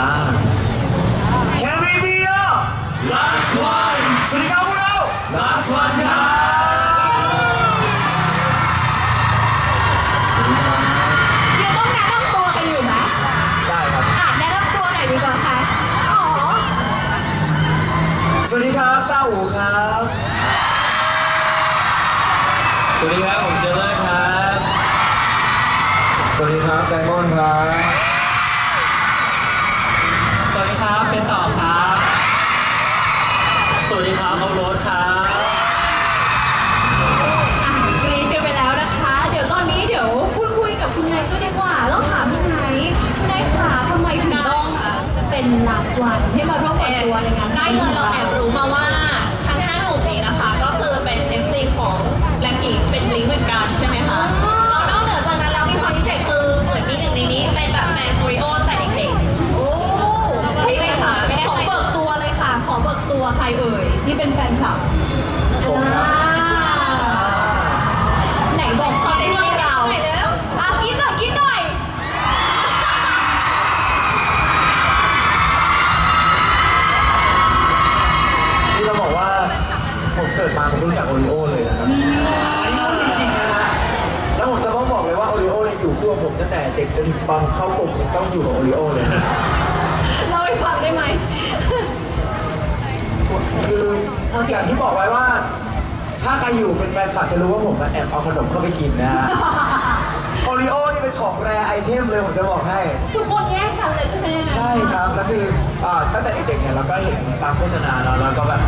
Can we be a last one สวัสดีครับพวกเรา last one ครับเดี๋ยวต้องแนะนำตัวกันอยู่ไหมได้ครับอะแนะนำตัวหน่อยดีกว่าค่ะอ๋อสวัสดีครับต้าอู๋ครับ สวัสดีครับ ผมเจเลอร์ครับ สวัสดีครับ ไดมอนด์ครับ วันให้ คู่กับผมตั้งแต่เด็กจนถึงตอนเข้ากลุ่มเนี่ยต้องอยู่กับโอริโอเลยนะเล่าให้ฟังได้ไหมคือโอเคอย่างที่บอกไว้ว่า ถ้าใครอยู่เป็นแฟนคลับจะรู้ว่าผมอะแอบเอาขนมเข้าไปกินนะฮะโอริโอนี่เป็นของแรไอเทมเลยผมจะบอกให้ ทุกคนแย่งกันเลยใช่ไหมใช่ครับแล้วคืออ่าตั้งแต่เด็กๆเนี่ยเราก็เห็นตามโฆษณาเนาะแล้วก็แบบ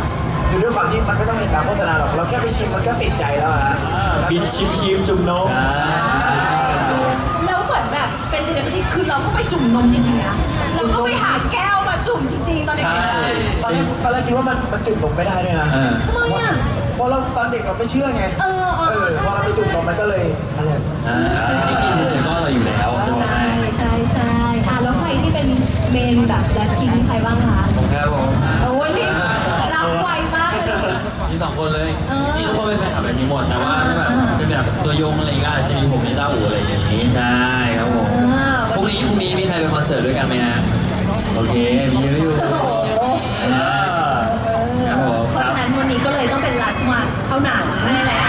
คือด้วยความที่มันไม่ต้องเห็นตามโฆษณาหรอกเราแค่ไปชิมมันก็ติดใจแล้วอะฮะบินชิมครีมจุ่มนม คือเราก็ไปจุ่มนมจริงๆนะเราก็ไปหาแก้วมาจุ่มจริงๆตอนเด็กใช่ ๆตอนแรกตอนแรกคิดว่ามันมันจุ่มนมไม่ได้ด้วยนะเออ ทำไมอะ เพราะเราตอนเด็กเราไม่เชื่อไงเออเออเออใช่พอเราไปจุ่มนมมันก็เลยอะไร อ่าจริงๆเฉยๆก็เราอยู่แล้วจะบอกใช่ให้ใช่ใช่อะแล้วใครที่เป็นเมนแบบแบล็คพิงค์ใครบ้างคะผมครับผมโอ้ยนี่รับไวมากเลย มีสองคนเลยเออจริงๆทุกคนเป็นแฟนคลับแบบนี้หมดแต่ว่าถ้าแบบเป็นแบบตัวยงอะไรก็อาจจะมีผมมีต้าอูอะไรอย่างนี้ใช่ครับผมเออพ รุ่งนี้พรุ่งนี้มีใครไปคอนเสิร์ตด้วยกันไหมฮะ โอเค มีเยอะอยู่อ่าครับผมเพราะฉะนั้นวันนี้ก็เลยต้องเป็น last one เท่านั้นใช่แหละ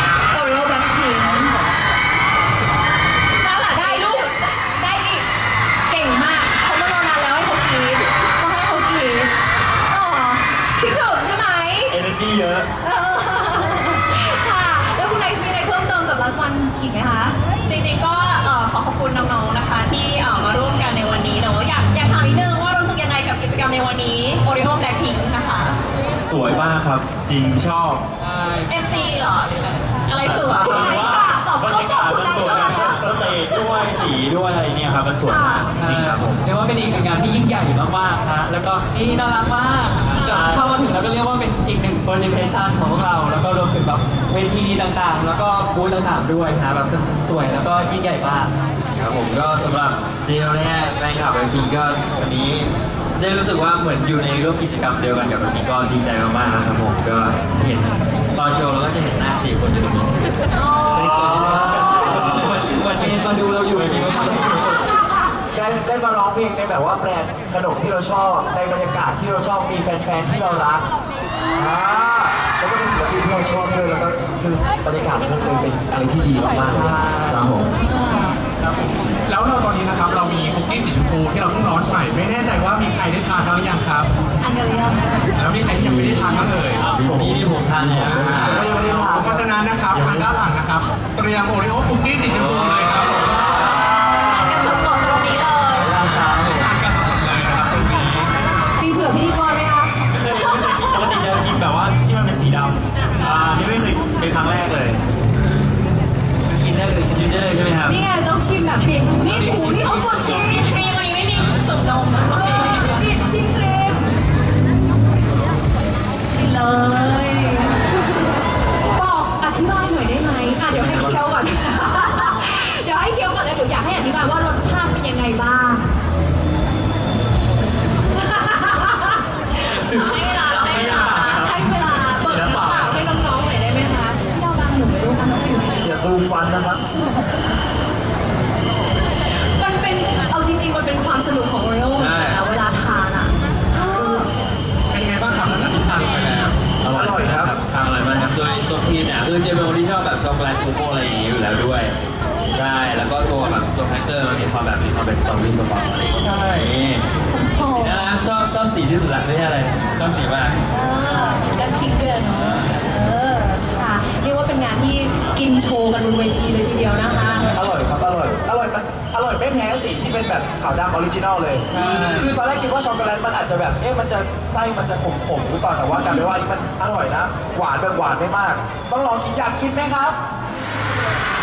Oreo Blackpink ได้ลูก ได้อีกเก่งมากเขามารอนานแล้วให้เขากรีดก็ให้เขากรีดอ๋อคิดถึงใช่ไหม เอเนจีเยอะ เออค่ะ แล้วคุณไนซ์มีอะไรเพิ่มเติมกับ last one อีกไหมคะ จริงๆก็เอ่อขอขอบคุณน้องๆ นะคะที่ มากครับ จริงชอบ MC เหรออะไรสวยใช่ค่ะตอบบรรยากาศมันสวยตอบคุณสเตจด้วยสีด้วยอะไรเนี่ยครับมันสวยมากจริงครับผม เรียกว่าเป็นอีกหนึ่งงานที่ยิ่งใหญ่มากๆฮะแล้วก็นี่น่ารักมากจะเข้ามาถึงแล้วก็เรียกว่าเป็นอีกหนึ่ง presentation ของพวกเรา แล้วก็รวมถึงแบบเวทีต่างๆ แล้วก็บูธต่างๆด้วยฮะแบบสวยแล้วก็ยิ่งใหญ่มาก ครับผมก็สำหรับเจลเนี่ยแฟนคลับไอพีก็วันนี้ ได้รู้สึกว่าเหมือนอยู่ในร่วมกิจกรรมเดียวกันกับวันนี้ก็ดีใจมากๆนะครับผมก็เห็นตอนโชว์เราก็จะเห็นหน้าสี่คนอยู่ตรงนี้อ๋อเหมือนเหมือนเป็นมาดูเราอยู่อย่างนี้ได้ได้มาร้องเพลงในแบบว่าแบรนด์ขนมที่เราชอบในบรรยากาศที่เราชอบมีแฟนๆที่เรารักอ่าแล้วก็เป็นศิลปินที่เราชอบด้วยแล้วก็คือบรรยากาศมันก็เลยเป็นอะไรที่ดีมากๆเลยครับผมแล้วเราตอนนี้นะครับเรา มีคุกกี้สีชมพูที่เราเพิ่งร้อนใหม่ไม่แน่ใจว่ามีใครได้ทานแล้วหรือยังครับ อันเดียวยังแล้วมีใครที่ยังไม่ได้ทานบ้างเอ่ยนี่ที่ผมทานแล้วไม่ได้ไม่ได้ถามเพราะฉะนั้นนะครับทางด้านหลังนะครับ เตรียมโอริโอคุกกี้สีชมพูเลยครับ นนี่ถูนี่เขากดเองมีวันนี้ไม่มีสุ่มนมอะเออเปลี่ยนชิมเกรมนี่เลย บอกอธิบายหน่อยได้ไหมอะเดี๋ยวให้เคี้ยวก่อน เดี๋ยวให้เคี้ยวก่อนแล้วเดี๋ยวอยากให้อธิบายว่ารสชาติเป็นยังไงบ้างให้เวลาเราให้เวลาให้เวลาเปิดน้ำเปล่าให้น้องๆหน่อยได้ไหมคะพี่ดาวดังหนูไม่รู้กันน้องอยู่ไหนอย่าซูมฟันนะครับ คือเจมเป็นคนที่ชอบแบบช็อกโกแลตโกโก้อะไรอย่างนี้อยู่แล้วด้วย ใช่ แล้วก็ตัวแบบตัวแพคเกอร์มันมีความแบบมีความเป็นสตอรี่เบาๆอะไรอย่างเงี้ยใช่โอ้สีน่ารักชอบชอบสีที่สุดละไม่ใช่อะไรชอบสีมากเออดักพิงด้วยเนาะเออ แบบขาวดำออริจินอลเลย ใช่ คือตอนแรกคิดว่าช็อกโกแลตมันอาจจะแบบ เอ๊ะมันจะไส้มันจะขมๆหรือเปล่า แต่ว่ากลายเป็นว่าอันนี้มันอร่อยนะ หวานแบบหวานไม่มาก ต้องลองกินอยากกินไหมครับ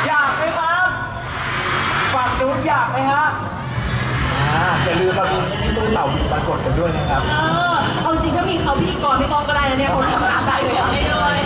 อยากไหมครับฝั่งนู้นอยากไหมฮะอ่าอย่าลืมเรามีที่ตู้เต่าบินมากดกันด้วยนะครับ เออ เอาจริงถ้ามีเขาพิธีกรไม่ต้องก็ได้นะเนี่ยคนทำงานได้เลยอะได้ด้วย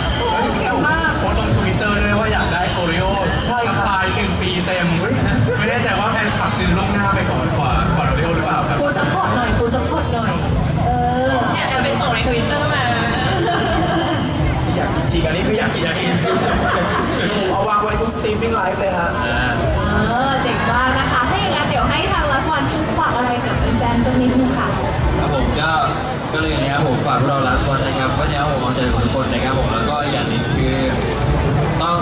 พวกเราลาสวันนะครับวันนี้ผมเอาใจทุกคนนะครับผมแล้วก็อีกอย่างหนึงคือต้อง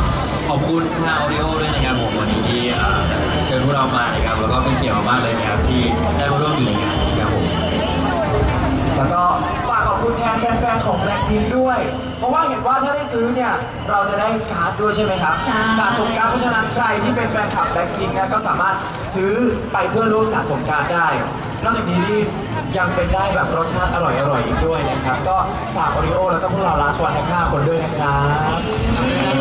ขอบคุณทางออริโอด้วยนะครับผมวันนี้ที่เอ่อเชิญพวกเรามานะครับแล้วก็เป็นเกียรติมากๆเลยนะครับที่ได้มาร่วมอยู่ในงานนี้ครับผมแล้วก็ฝากขอบคุณแทนแฟนๆของแบล็คพิงด้วย เพราะว่าเห็นว่าถ้าได้ซื้อเนี่ย เราจะได้การ์ดด้วยใช่ไหมครับใช่ สะสมการ์ดเพราะฉะนั้นใครที่เป็นแฟนคลับแบล็คพิงนะก็สามารถซื้อไปเพื่อร่วมสะสมการ์ดได้ นอกจากนี้นี่ ยังเป็นได้แบบรสชาติอร่อยๆอีกด้วยนะครับ ก็ฝากโอริโอแล้วก็พวกเราลาสวันทั้งห้าคนด้วยนะครับ